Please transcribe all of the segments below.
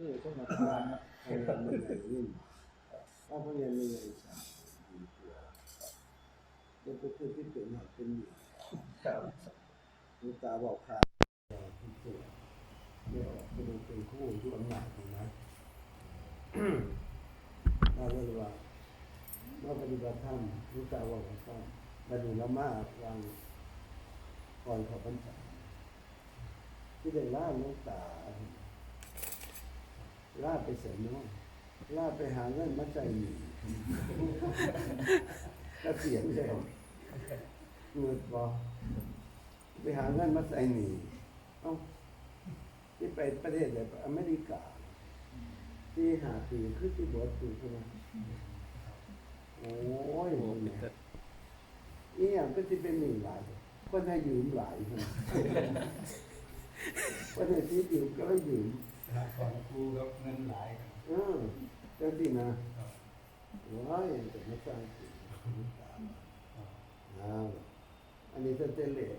ที่ต้องมาทานพยายามมีอย่างยิ่งถ้าพยายามมีอย่งสามดีกว่าเป็นตัวที่เป็นหนักเป็นหนึ่งครับลูกตาบอกขาดที่สุดเนี่ยเป็นเป็นคู่ที่อำนาจนะเราเรียกว่าเมื่อปฏิบัติธรรมลูกตาบอกว่าต้องมาดูละมากวางก่อนขอพรรษาที่ได้ล่าลูกตา ล่าไปเสริมน้องล่าไปหาเงินมาใจหนีก็เสียงแล้วเงินบอไปหาเงินมาใส่หนีเอ้าที่ไปประเทศแบบอเมริกา ที่หาปีคือที่บวชคือใช่ไหมโอ้ยเนี่ยนี่อย่างก็ที่เป็นหนึ่งหลายคนให้ยืมหลายคนคนให้ที่ยืมก็ให้ยืม ก่อนครูกับเงินหลายครับเออเจ้าที่นะว้ายแต่ไม่สร้างสิ่งอ้าวอันนี้จะเจเลส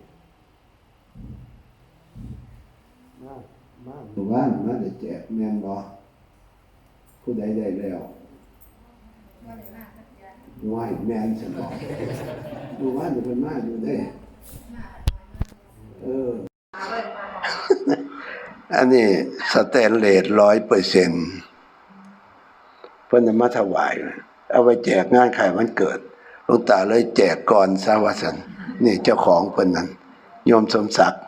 มามาหมู่บ้านมาแต่แจกแมนบอผู้ใดได้แล้วว่ายแมนฉันบอกหมู่บ้านอยู่เป็นมาอยู่ได้เออ อันนี้สแตนเลสร้อยเปอร์เซ็นต์เพิ่อนมาถวาย เอาไปแจกงานขายวันเกิดหลวงตาเลยแจกก่อนสาวสันนี่เจ้าของเพิ่นนั้นโยมสมศักดิ์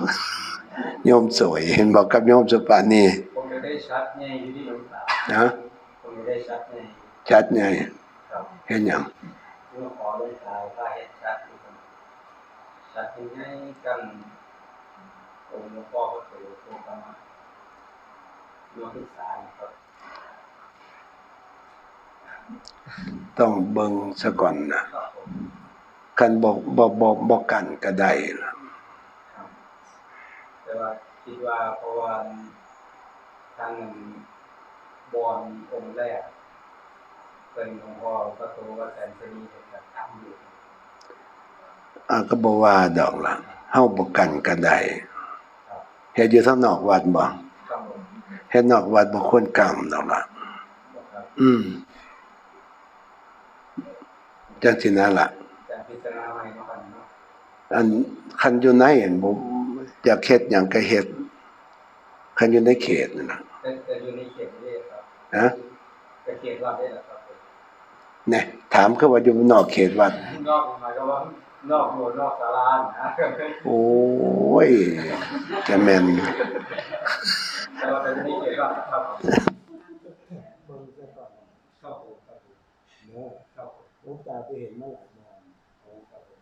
โยมสวย เห็นบอกกับโยมสุปานีผมจะได้ชัดไงอยู่ที่หลวงตานะผมจะได้ชัดไงชัดไงเห็นยังขอหลวงตาถ้าเห็นชัดอยู่ครับชัดยังไงกันองค์หลวงพ่อก็เคยโทรกันมา โยมศึกษานะครับต้องเบิ่งซะก่อนนะครับผมคันบอกบอกบอกบอกกันก็ได้ล่ะครับแต่ว่าคิดว่าเพราะว่าทางบอลองค์แรกเป็นหลวงพ่อพระโตวัดแสนสนีเป็นแบบทำอยู่อ่าก็บ่ว่าดอกล่ะเฮาบ่กันก็ได้ครับเฮ็ดอยู่ทางนอกวัดบ่ครับผม เฮ็ดนอกวัดบ่ควรกรรมดอกล่ะครับอืมจังสินั่นล่ะจะพิจารณาใหม่เนาะครับเนาะอันคันอยู่ในเห็นบ่อยากเฮ็ดหยังก็เฮ็ดคันอยู่ในเขตนั่นน่ะแต่แต่อยู่ในเขตนี้ครับฮะแต่เขตวัดได้แหละครับผมแน่ถามคือว่าอยู่นอกเขตวัด นอกหมายก็ว่านอกโบสถ์นอกศาลานะโอ้ยจะแม่น แต่ว่าเป็นในเขตวัดครับผมเบิ่งซะก่อนครับผมครับผมเด้อครับผมตาไปเห็นมาหลายมอนครับผม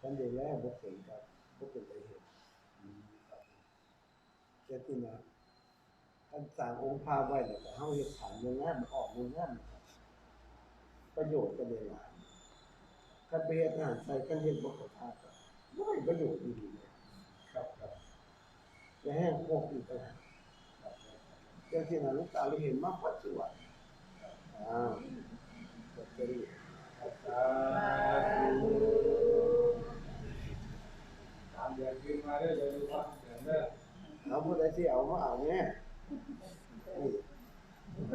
ท่านได้แลบ่เคยครับบ่เคยได้เห็นอืมแต่ที่นะท่านสร้างองค์พระไว้แล้วก็เฮาเฮ็ดฐานโรงงานออกโรงงานประโยชน์ก็ได้หลายคันไปเฮ็ดงานใส่กันเฮ็ดบ่เข้าท่าก็ได้ประโยชน์ดีเลยครับครับ จะแห้งโคกอีกแล้วเจ้าที่นะลูกตาเราเห็นมากกว่าสวยอ้าวลอตเตอรี่ตามเดือนขึ้นมาได้เลยว่าเดือนเด้อเอาผู้ใดที่เอามาเอาแน่นี่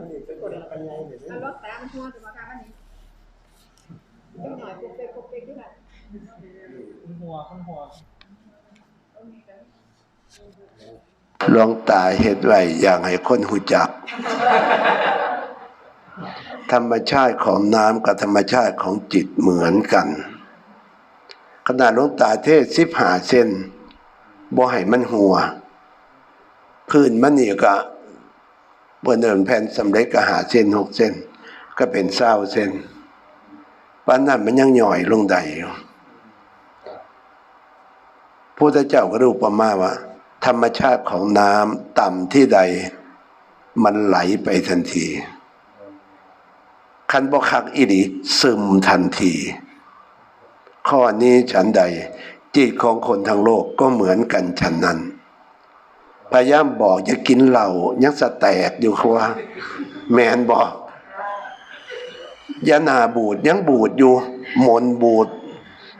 นี่เป็นคนปัญญาเนี่ยแล้วรถตามันหัวจะมาทำอันนี้จังหน่อยปลุกเปกปลุกเปกด้วยกันคุณหัวคุณหัวตรงนี้กัน หลวงตาเฮ็ดไว้อย่างให้คนหูจัก ธรรมชาติของน้ำกับธรรมชาติของจิตเหมือนกัน ขนาดหลวงตาเทศสิบหาเส้นบ่ให้มันหัว พื้นมันนี่ก็บนเดินแผ่นสำเร็จก็หาเส้นหกเส้น ก็เป็นเศร้าเส้นปานนั้นมันยังหย่อยลงได้อยู่พระพุทธเจ้าก็รู้ประมาว่า ธรรมชาติของน้ำต่ำที่ใด มันไหลไปทันที คันบอคักอีหลีซึมทันที ข้อนี้ฉันใด จิตของคนทั้งโลกก็เหมือนกันฉันนั้น พยายามบอกอย่ากินเหล้ายังสแตกอยู่คือว่าแมนบอกยานาบูดยังบูดอยู่มนบูด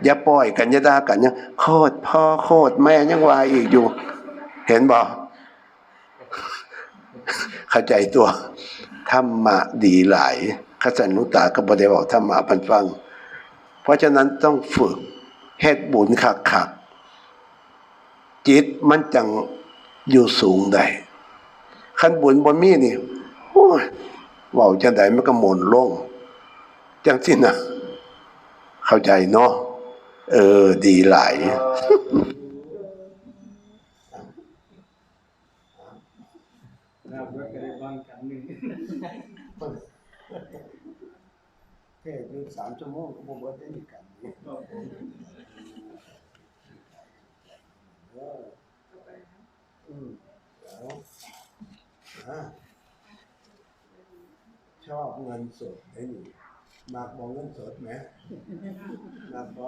ยาปล่อยกันยาดากันยังโคตรพ่อโคตรแม่ยังวายอีกอยู่ เห็นบอกเข้าใจตัวธรรมะดีหลายขสันนุตาก็บ่ได้บอกธรรมะพันฟัง เพราะฉะนั้นต้องฝึกเฮ็ดบุญคักคักจิตมันจังอยู่สูงได้ขั้นบุญบ่มีนี่โอ้ยเว้าจังไดมันก็หม่นลงจังสินะเข้าใจเนาะเออ ดีหลาย น้ำเพื่อก็ได้ บ้างกันหนึ่งแค่อยู่สามชั่วโมงก็บ่เบิดได้กันเอออืมเอาอะชอบเงินสดได้นี่มากบ่เงินสดไหมมากบ่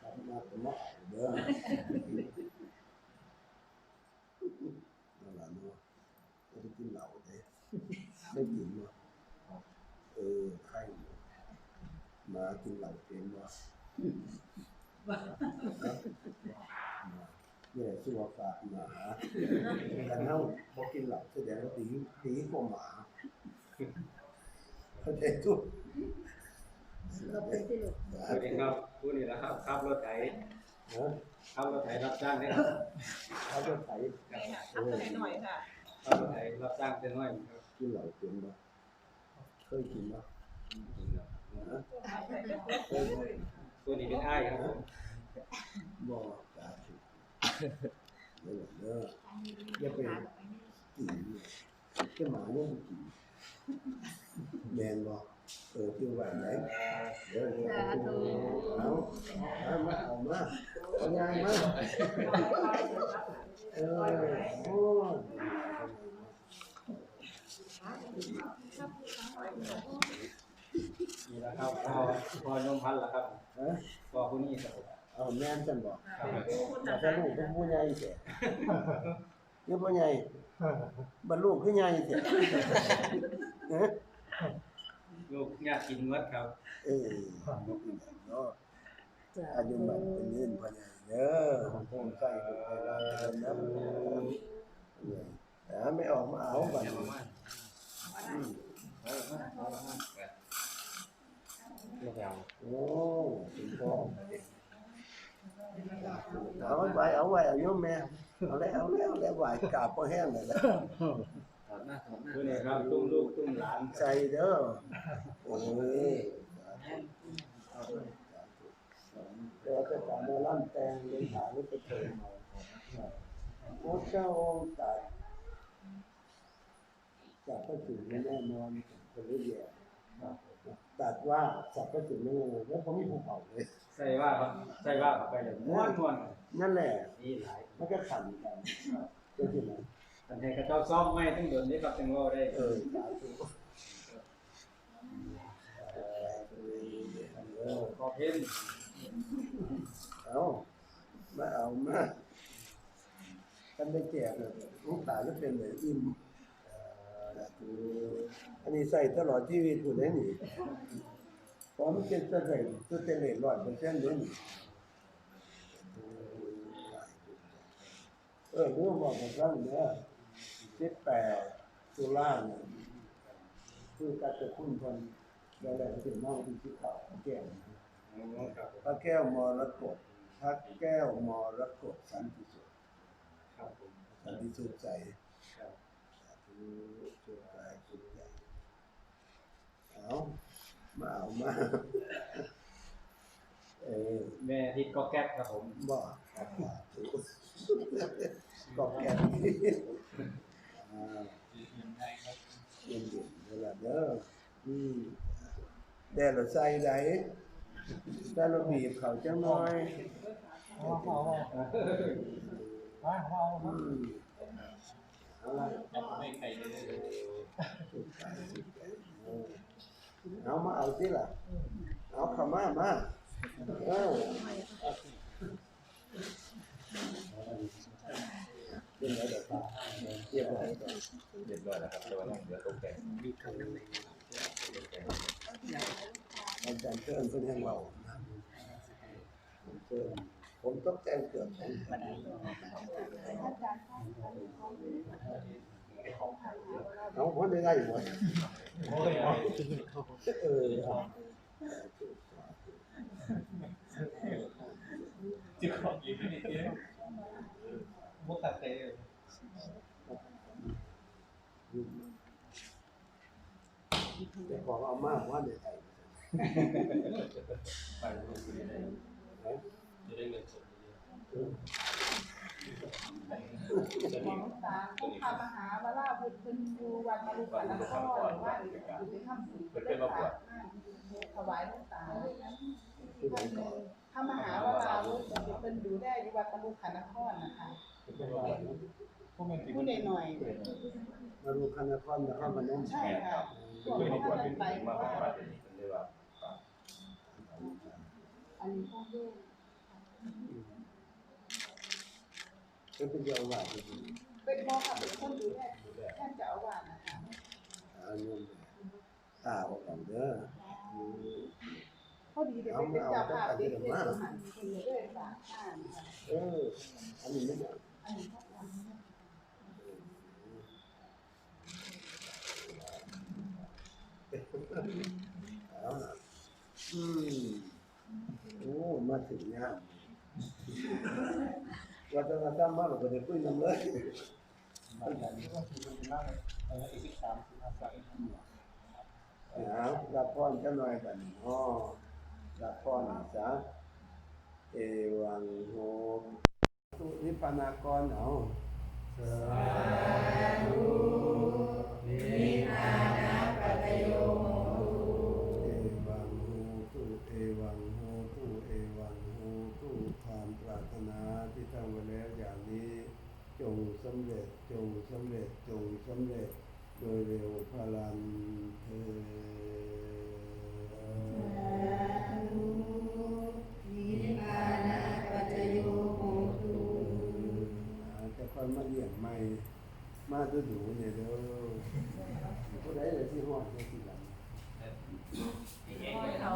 ครับมากก็มาเอาเด้อนั่นล่ะเนาะ บ่ได้กินเหล้าเด้ได้กินเนาะเออใครมากินเหล้าเป็นวะเนี่ยสัวฝากหมากันเน่าพอกินเหล้าแสดงว่าตีตีกว่าหมาเข้าใจทุกเราเป็นที่ลูกสวัสดีครับผู้นี้นะครับขับรถไถนะขับรถไถรับจ้างได้ครับเขาจะไถทักหน่อยค่ะ ขับรถไถรับจ้างเป็นน้อยครับกินเหล้าเป็นวะเคยกินวะนะเคยบ่ผู้นี้เป็นอ้ายครับผมบ่สาธุเด้อเด้ออย่าไปกินแค่หมาเนี่ยมันกินแมนบ่เออคือว่าไหนเดี๋ยวเดี๋ยวเอาเอามาเอามาเอายายมาเออโอ้ย นี่แหละครับพอพอยมพันธุ์ละครับฮะพอผู้นี้ครับผมเอาแม่นจังบ่ครับอยากจะลูกเป็นผู้ใหญ่แท้คือผู้ใหญ่บรรลุคือใหญ่แท้ฮะลูกอยากกินเมดครับเออเนาะอายุมันเป็นเงินพ่อใหญ่เด้อผมใส่ลูกให้เราเดินนะเนี่ยแต่ไม่ออกมาเอาบัดนี้อืม โอ้ถึงพ่อเอาไว้เอาไว้เอาโยมแม่เอาแล้วเอาแล้วเอาแล้วไหวกราบพอแห้งเลยนะผู้นี้ครับตุ้มลูกตุ้มหลานใจเด้อโอ้ยเดี๋ยวจะจับโมลั่นแตงเลยหาหรือไปเถิดโอ้เจ้าตัดจับพระจุไม่แน่นอนคนรู้แย่ ตัดว่าจับพระจุไม่แน่นอนแล้วเขาไม่ภูเขาเลยใส่ว่าครับใส่ว่าเข้าไปเลยม้วนม้วนนั่นแหละนี่หลายมันก็ขันกันเจ้าที่ไหนแต่ให้กระเจ้าซ้อมไม่ต้องเดินนี้ครับจังว่าได้เออสาธุเออขอเพ้นเอามาเอามากันได้แก่เลยลูกตาจะเป็นเลยอิ่ม อันนี้ใส่ตลอดชีวิตอยู่เลยนี่พร้อมเป็นจะใส่จะเตเลร้อยเปอร์เซ็นต์เลยนี่เออเรื่องบอกกับเราเนี่ยสิบแปดตุลาเนี่ยคือการจะคุ้นคนแล้วแหละถึงน้องที่ชื่อเขาแก้วครับพระแก้วมรกตพระแก้วมรกตสันติสุขครับผมสันติสุขใจครับ สาธุสุขกายสุขใจเอามาเอามาเออแม่ทิดก็แก๊กครับผมบ่สาธุกอบแก้วอ่าเย็นๆเวลาเด้ออืมแด่ละใส่ใดแต่เราบีบเขาจังน้อยเอาเอาเอาเอาเอาเอาอืมเอาละไม่ใครเลยเอามาเอาสิล่ะ เอาข้ามามาเออเป็นไรเดี๋ยวป้าเรียบร้อยก่อนเรียบร้อยแล้วครับแต่ว่าเหลือตกแต่งอาจารย์เชิญเพื่อนให้เรานะเชิญ ผมต้องแต่งเกือบสองพันขอน้องพ่ได้ได้หมดเออจิบของอีกนิดเดียวมุกตะเตะแต่ของเอามากว่าได้ได้ไป จะได้เงินสดเยอะของตาต้องพามหาวราบุตรเป็นดูวันมาลุกกันแล้วก็ว่าอยู่ในถ้ำสุดเป็นฝากถวายลูกตาถ้ามหาวราบุตรเป็นดูได้ที่วัดตะลุขันนครนะคะผู้ใดหน่อยมาดูคณะครนะครับมันน้องใช่ค่ะเป็นเพื่อนที่ควเป็นถึงมากกว่าเป็นเรียกว่าอันนี้พ่อด้เป็น เป็นเยาวราชเป็นพ่อค่ะเป็นคนดูแลท่านเจ้าอาวาสนะคะอันนี้ตาออกกันเด้อพอดีเดี๋ยวเป็นเจ้าภาพเด็กเป็นทหารคนเรื่อยๆค่ะอ่านเอออันนี้ไม่ได้อันนี้พ่อค่ะ เอาล่ะอืมโอ้มาถึงยามวัฒนธรร มากกว่าเด็กคุยนำเลยมาจากนี้ก็คือเป็นมาลยห้าสักเอารับพรจะหน่อยกันอ๋อรับพรจ้ะเอวังโหตุนิพพานากรเอาสาธุนิพพานาปัจโยเอวังโหตุเอวังโหตุเอวังโหตุความปรารถนาที่ตั้งไว้แล้ว งสำเร็จจงสำเร็จจงสำเร็จ โดยเร็วพลันเธอจะคอยมาเลี้ยงใหม่มาดูดูเนี่ยเด้อผู้ใดเลยที่ห้องที่หลัง